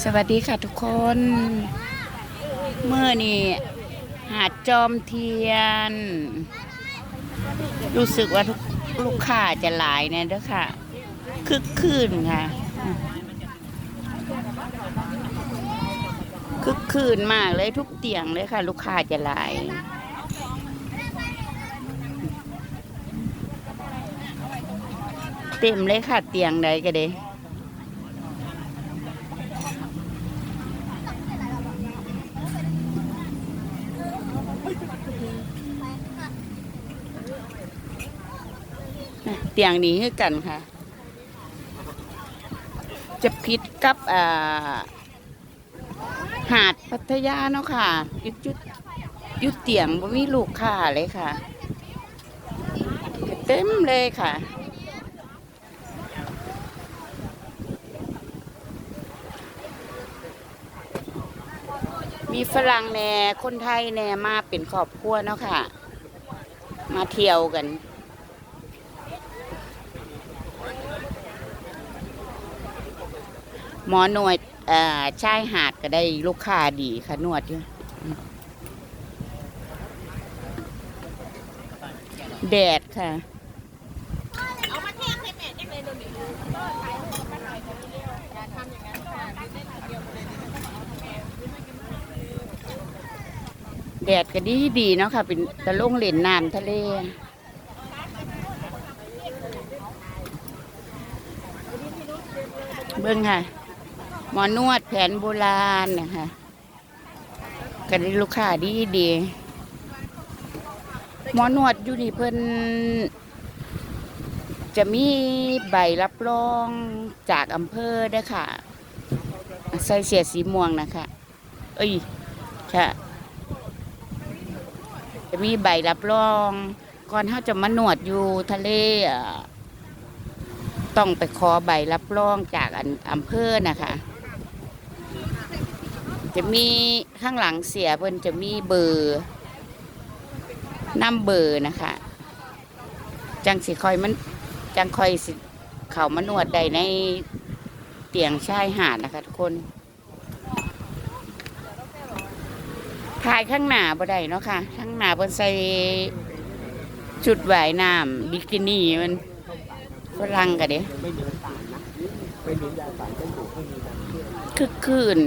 สวัสดีค่ะทุกคน เมื่อนี่หาดจอมเทียน รู้สึกว่าทุกลูกค้าจะหลายเนี่ยเด้อค่ะ คึกคืนค่ะ คึกคืนมากเลยทุกเตียงเลยค่ะ ลูกค้าจะหลายเต็มเลยค่ะเตียงใดก็ได้ เตียงนี้คือกันค่ะ จะพิษกับหาดพัทยาเนาะค่ะยุดยุดยุดเตียงบ่มีลูกค้าเลยค่ะ เต็มเลยค่ะมีฝรั่งแน่ คนไทยแน่ มาเป็นครอบครัวเนาะค่ะ มาเที่ยวกัน หมอหนวดชายหาดก็ได้ลูกค้าดีค่ะนวดเนี่ยแดดค่ะแดดก็ดีดีเนาะค่ะ เป็นตะลงเล่นน้ำทะเลเบิ่งค่ะ หมอนวดแผนโบราณนะคะก็ได้ลูกค้าดีดีหมอนวดอยู่นี่เพิ่นจะมีใบรับรองจากอำเภอด้ค่ะ ใส่เสียสีม่วงนะคะ เอ้ย ค่ะ จะมีใบรับรอง ก่อนเขาจะมาหนวดอยู่ทะเลต้องไปขอใบรับรองจากอำเภอนะคะ จะมีข้างหลังเสียเพิ่นจะมีเบอร์น้ำเบอร์นะคะ จังสิคอยมันจังคอยสิเขามานวดได้ในเตียงชายหาดนะคะทุกคนถ่ายข้างหน้าบ่ได้เนาะค่ะข้างหน้าเพิ่นใส่ชุดว่ายน้ำบิกินี่มันฝรั่งกะเด้คึกคืน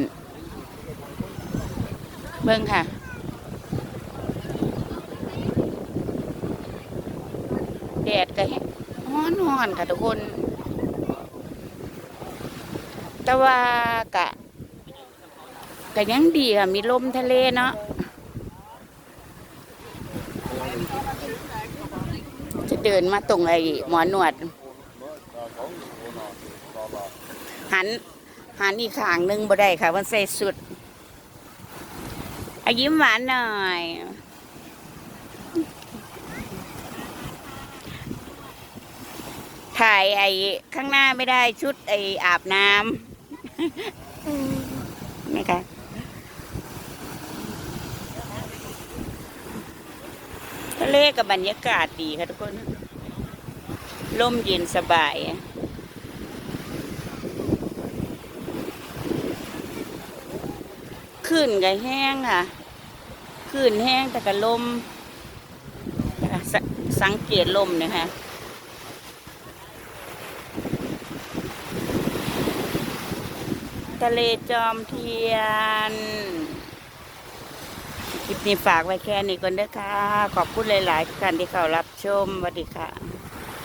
เบิ่งค่ะ แดดก็ฮ้อนฮ้อนๆค่ะทุกคน แต่ว่ากะก็ยังดีค่ะ มีลมทะเลเนาะจะเดินมาตรงไอ้หมอนวด หันหันอีกขางหนึงบ่ได้ค่ะมันใส่สุด อายิ้มหวานหน่อย ถ่ายไอ้ข้างหน้าไม่ได้ชุดไอ้อาบน้ำนะคะทะเลกับบรรยากาศดีค่ะทุกคนลมเย็นสบาย ขึ้นก็แห้งค่ะขึ้นแห้งแต่ก็ลมสสังเกตลมนะคะทะเลจอมเทียน คลิปนี้ฝากไว้แค่นี้ก่อนเด้อค่ะ ขอบคุณหลาย ๆ ท่านที่เข้ารับชมสวัสดีค่ะ